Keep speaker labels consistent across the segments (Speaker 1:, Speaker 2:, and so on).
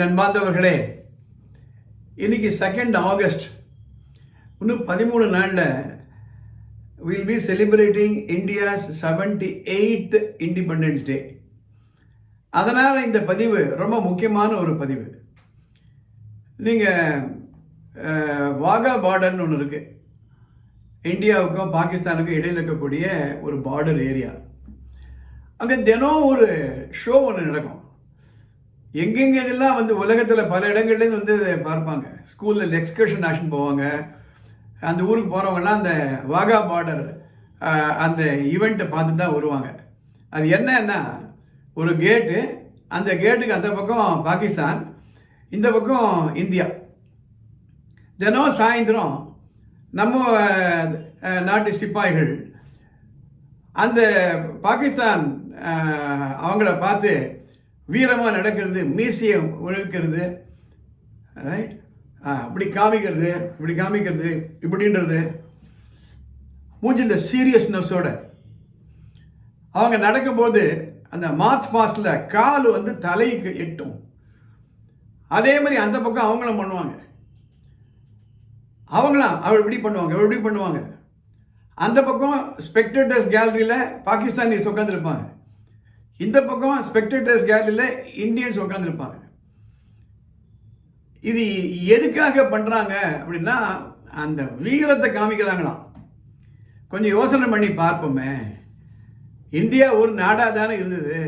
Speaker 1: நண்பாந்தவர்களே இன்னைக்கு second August இன்னும் பதிமூணு நாளில் will be celebrating India's seventy eighth independence day அதனால் இந்த பதிவு ரொம்ப முக்கியமான ஒரு பதிவு. நீங்கள் வாகா பார்டர்னு ஒன்று இருக்குது இந்தியாவுக்கும் பாகிஸ்தானுக்கும் இடையில் இருக்கக்கூடிய ஒரு பார்டர் ஏரியா அங்கே தினம் ஒரு ஷோ ஒன்று நடக்கும். எங்கெங்க இதெல்லாம் வந்து உலகத்தில் பல இடங்கள்லேருந்து வந்து இதை பார்ப்பாங்க. ஸ்கூலில் எக்ஸ்கர்ஷன் ஆக்ஷன் போவாங்க. அந்த ஊருக்கு போகிறவங்கலாம் அந்த வாகா பார்டர் அந்த ஈவெண்ட்டை பார்த்து தான் வருவாங்க. அது என்னன்னா ஒரு கேட்டு அந்த கேட்டுக்கு அந்த பக்கம் பாகிஸ்தான் இந்த பக்கம் இந்தியா. தினம் சாயந்தரம் நம்ம நாட்டு சிப்பாய்கள் அந்த பாகிஸ்தான் அவங்கள பார்த்து வீரமாக நடக்கிறது மீசையை ஒழுக்கிறது ரைட் இப்படி காமிக்கிறது இப்படி காமிக்கிறது இப்படின்றது. மூஞ்சில் சீரியஸ்னஸோட அவங்க நடக்கும்போது அந்த மார்ச் பாஸ்டில் கால் வந்து தலைக்கு எட்டும். அதே மாதிரி அந்த பக்கம் அவங்களும் பண்ணுவாங்க. அவங்களாம் அவள் இப்படி பண்ணுவாங்க அவள் இப்படி பண்ணுவாங்க. அந்த பக்கம் ஸ்பெக்டேட்டர்ஸ் கேலரியில் பாகிஸ்தானிஸ் உட்காந்துருப்பாங்க இந்த பக்கம் ஸ்பெக்டேட்டர்ஸ் கேலரியில் இந்தியன்ஸ் உட்காந்துருப்பாங்க இது எதுக்காக பண்ணுறாங்க அப்படின்னா அந்த வீரத்தை காமிக்கிறாங்களாம். கொஞ்சம் யோசனை பண்ணி பார்ப்போமே. இந்தியா ஒரு நாடாக தானே இருந்தது.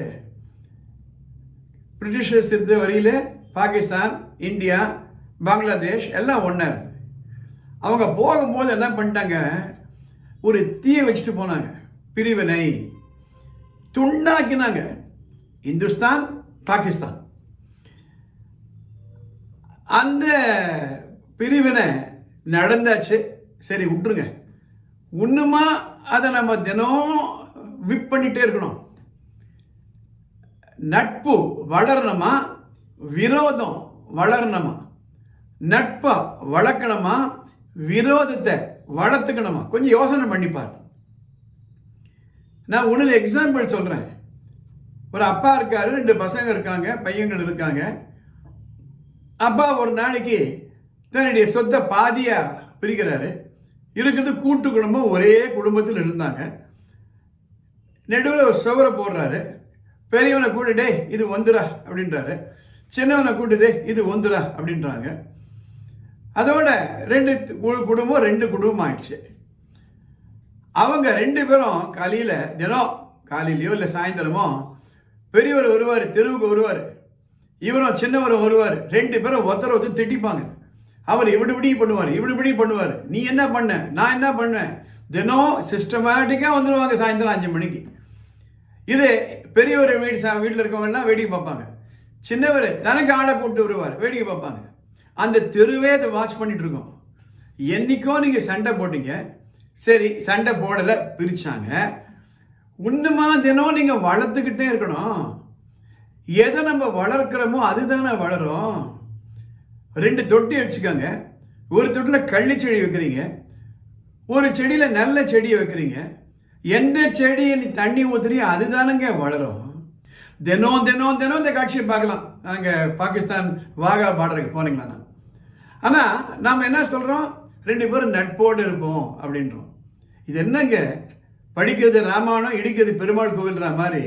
Speaker 1: பிரிட்டிஷர்ஸ் இருந்த வரையில் பாகிஸ்தான் இந்தியா பங்களாதேஷ் எல்லாம் ஒன்றா இருந்தது அவங்க போகும்போது என்ன பண்ணிட்டாங்க? ஒரு தீயை வச்சுட்டு போனாங்க. பிரிவினை. துண்டாக்கினாங்க. இந்துஸ்தான் பாகிஸ்தான். அந்த பிரிவினை நடந்தாச்சு. சரி விட்டுருங்க. இன்னுமா அதை நம்ம தினம் விப் பண்ணிகிட்டே இருக்கணும். நட்பு வளரணுமா? விரோதம் வளரணுமா? நட்பை வளர்க்கணுமா? விரோதத்தை வளர்த்துக்கணுமா? கொஞ்சம் யோசனை பண்ணிப்பார் நான் உனது எக்ஸாம்பிள் சொல்கிறேன் ஒரு அப்பா இருக்காரு ரெண்டு பசங்க இருக்காங்க பையங்கள் இருக்காங்க. அப்பா ஒரு நாளைக்கு தன்னுடைய சொத்தை பாதியாக பிரிக்கிறாரு. இருக்கிறது கூட்டு குடும்பம் ஒரே குடும்பத்தில் இருந்தாங்க. நடுவில் ஒரு சுவரை போடுறாரு. பெரியவனை கூட்டுடே இது வந்துடா அப்படின்றாரு. சின்னவனை கூட்டுடே இது வந்துடா அப்படின்றாங்க. அதோட ரெண்டு கு- குடும்பம் ரெண்டு குடும்பம் ஆயிடுச்சு அவங்க ரெண்டு பேரும் காலையில் தினம் காலையிலையோ இல்லை சாயந்தரமோ பெரியவர் வருவார் தெருவுக்கு வருவார். இவரும் சின்னவரும் வருவார். ரெண்டு பேரும் ஒருத்தர் ஒருத்தர் திட்டிப்பாங்க. அவர் இப்படி இப்படி பண்ணுவார் இப்படி இப்படி பண்ணுவார். நீ என்ன பண்ண? நான் என்ன பண்ணேன் தினம் சிஸ்டமேட்டிக்காக வந்துடுவாங்க சாயந்தரம் அஞ்சு மணிக்கு. இது பெரியவர் வீடு சா வீட்டில் இருக்கவங்கலாம் வேடிக்கை பார்ப்பாங்க. சின்னவர் தனக்கு ஆளை கூப்பிட்டு வருவார் வேடிக்கை பார்ப்பாங்க. அந்த தெருவே அதை வாட்ச் பண்ணிட்டு இருக்கோம். என்னைக்கோ நீங்கள் சண்டை போட்டீங்க சரி சண்டை போடலை பிரித்தாங்க இன்னுமா தினம் நீங்கள் வளர்த்துக்கிட்டே இருக்கணும். எதை நம்ம வளர்க்குறோமோ அதுதானே வளரும். ரெண்டு தொட்டி வச்சுக்கோங்க ஒரு தொட்டில் கள்ளி செடி வைக்கிறீங்க. ஒரு செடியில் நல்ல செடியை வைக்கிறீங்க. எந்த செடியை நீ தண்ணி ஊத்துறியோ அதுதானங்க வளரும். தினம் தினம் தினம் இந்த காட்சியை பார்க்கலாம். அங்கே பாகிஸ்தான் வாகா பார்டருக்கு போனீங்களா? ஆனால் நாம் என்ன சொல்கிறோம் ரெண்டு பேரும் நட்போடு இருப்போம் அப்படின்றோம். இது என்னங்க? படிக்கிறது ராமாயணம் இடிக்கிறது பெருமாள் கோவில்ன்ற மாதிரி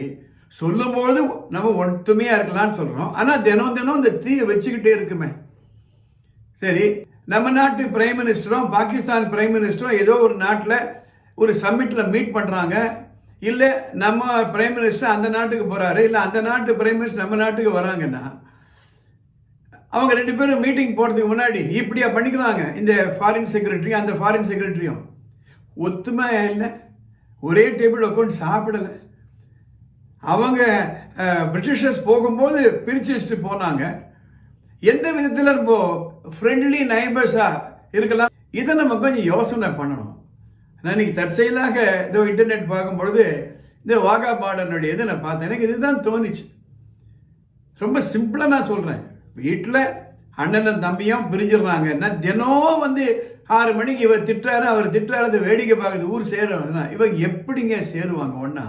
Speaker 1: சொல்லும்போது நம்ம ஒத்துமையாக இருக்கலாம்னு சொல்கிறோம் ஆனால் தினம் தினம் இந்த தீயை வச்சுக்கிட்டே இருக்குமே. சரி நம்ம நாட்டு பிரைம் மினிஸ்டரும் பாகிஸ்தான் பிரைம் மினிஸ்டரும் ஏதோ ஒரு நாட்டில் ஒரு சம்மிட்டில் மீட் பண்ணுறாங்க இல்லை நம்ம பிரைம் மினிஸ்டர் அந்த நாட்டுக்கு போகிறாரு இல்லை அந்த நாட்டு பிரைம் மினிஸ்டர் நம்ம நாட்டுக்கு வராங்கன்னா அவங்க ரெண்டு பேரும் மீட்டிங் போகிறதுக்கு முன்னாடி இப்படியா பண்ணிக்கிறாங்க. இந்த ஃபாரின் செக்ரட்டரி அந்த ஃபாரின் செக்ரட்டரியும் ஒத்துமை இல்லை. ஒரே டேபிள் உட்காந்து சாப்பிடலை. அவங்க பிரிட்டிஷர்ஸ் போகும்போது பிரித்து வச்சுட்டு போனாங்க. எந்த விதத்தில் இப்போ ஃப்ரெண்ட்லி நைபர்ஸாக இருக்கலாம்? இதை நம்ம கொஞ்சம் யோசனை பண்ணணும். நான் இன்னைக்கு தற்செயலாக இதோ இன்டர்நெட் பார்க்கும்பொழுது இந்த வாகா பார்டனுடைய இதை நான் பார்த்தேன். எனக்கு இதுதான் தோணுச்சு. ரொம்ப சிம்பிளாக நான் சொல்கிறேன் வீட்டில் அண்ணனும் தம்பியும் பிரிஞ்சிடுறாங்கன்னா தினம் வந்து ஆறு மணிக்கு இவர் திட்டுறாரு அவர் திட்டுறாரு அந்த வேடிக்கை பார்க்குது ஊர் சேருவாங்கன்னா இவங்க எப்படிங்க சேருவாங்க? ஒன்றா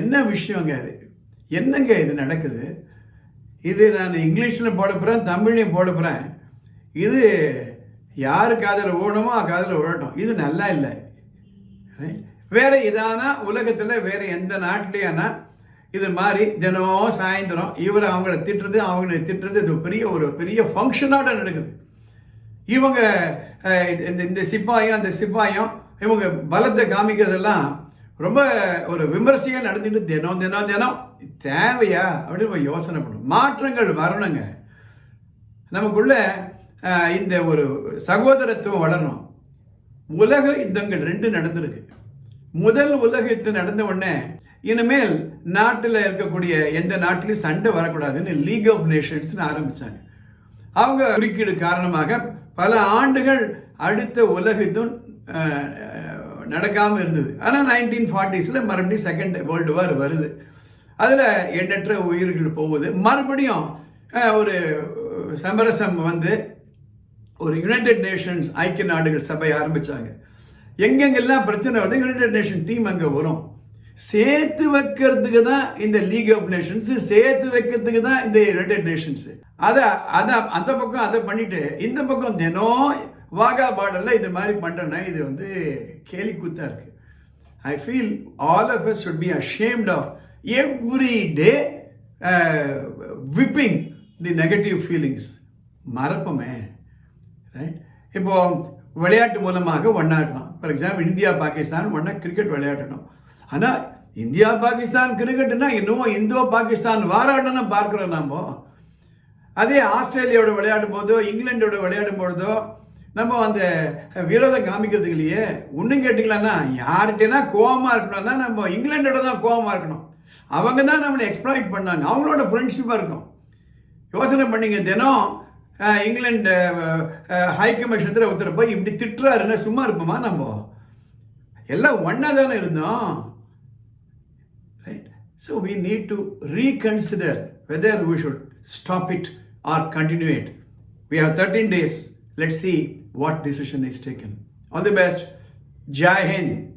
Speaker 1: என்ன விஷயங்க அது? என்னங்க இது நடக்குது? இது நான் இங்கிலீஷில் போட போகிறேன் தமிழ்லையும் போட போகிறேன் இது யார் காதில் ஓடணுமோ காதில் ஓடட்டும் இது நல்லா இல்லை. வேறு இதானா? உலகத்தில் வேறு எந்த நாட்டிலேயானா இது மாதிரி தினம் சாயந்தரம் இவர் அவங்கள திட்டுறது அவங்கள திட்டுறது இது பெரிய ஒரு பெரிய ஃபங்க்ஷனோட நடக்குது. இவங்க இந்த இந்த சிப்பாயம் அந்த சிப்பாயம் இவங்க பலத்தை காமிக்கிறதெல்லாம் ரொம்ப ஒரு விமர்சையாக நடந்துட்டு தினம் தினம் தினம். தேவையா? அப்படின்னு யோசனை பண்ணணும் மாற்றங்கள் வரணுங்க. நமக்குள்ள இந்த ஒரு சகோதரத்துவம் வளரணும். உலக யுத்தங்கள் ரெண்டு நடந்திருக்கு. முதல் உலக யுத்தம் நடந்த உடனே இனிமேல் நாட்டில் இருக்கக்கூடிய எந்த நாட்டிலையும் சண்டை வரக்கூடாதுன்னு லீக் ஆஃப் நேஷன்ஸ்னு ஆரம்பித்தாங்க அவங்க குறுக்கீடு காரணமாக பல ஆண்டுகள் அடுத்த உலகத்தும் நடக்காமல் இருந்தது. ஆனால் நைன்டீன் ஃபார்ட்டிஸில் மறுபடியும் செகண்ட் வேர்ல்டு வார் வருது. அதில் எண்ணற்ற உயிர்கள் போகுது. மறுபடியும் ஒரு சமரசம் வந்து ஒரு யுனைடெட் நேஷன்ஸ் ஐக்கிய நாடுகள் சபை ஆரம்பித்தாங்க எங்கெங்கெல்லாம் பிரச்சனை வருது யுனைடெட் நேஷன் டீம் அங்கே வரும். சேர்த்து வைக்கிறதுக்கு தான் இந்த லீக் ஆஃப் நேஷன்ஸ் சேர்த்து வைக்கிறதுக்கு தான் இந்த யுனைடெட் நேஷன்ஸ் அதை அதை அந்த பக்கம் அதை பண்ணிட்டு இந்த பக்கம் தினம் வாகா பாடலில் இது மாதிரி பண்ணுறேன்னா இது வந்து கேலி கூத்தா இருக்கு. I feel all of us should be ashamed of every day whipping the negative feelings மறப்போமே right இப்போ விளையாட்டு மூலமாக ஒன்றா இருக்கலாம் ஃபார் எக்ஸாம்பிள் இந்தியா பாகிஸ்தான் ஒன்றா கிரிக்கெட் விளையாடணும். ஆனால் இந்தியா பாகிஸ்தான் கிரிக்கெட்டுனா இன்னமும் இந்தோ பாகிஸ்தான் வாராட்டம்னு பார்க்குறோம் நாம். அதே ஆஸ்திரேலியாவோட விளையாடும் போதோ இங்கிலாண்டோட விளையாடும் பொழுதோ நம்ம அந்த விரோதம் காமிக்கிறது இல்லையே. ஒன்றும் கேட்டிங்களான்னா யார்கிட்டனா கோவமாக இருக்கணும்னா நம்ம இங்கிலாண்டோட தான் கோவமாக இருக்கணும். அவங்க தான் நம்மளை எக்ஸ்ப்ளாய்ட் பண்ணாங்க. அவங்களோட ஃப்ரெண்ட்ஷிப்பாக இருக்கும். யோசனை பண்ணிங்க தினம் இங்கிலாண்டு ஹை கமிஷனத்தில் ஒருத்தர் போய் இப்படி திட்டுறாருன்னா சும்மா இருப்போமா நம்ம? எல்லாம் ஒன்றா தானே இருந்தோம். right? So we need to reconsider whether we should stop it or continue it. We have 13 days. Let's see what decision is taken. All the best. Jai Hind.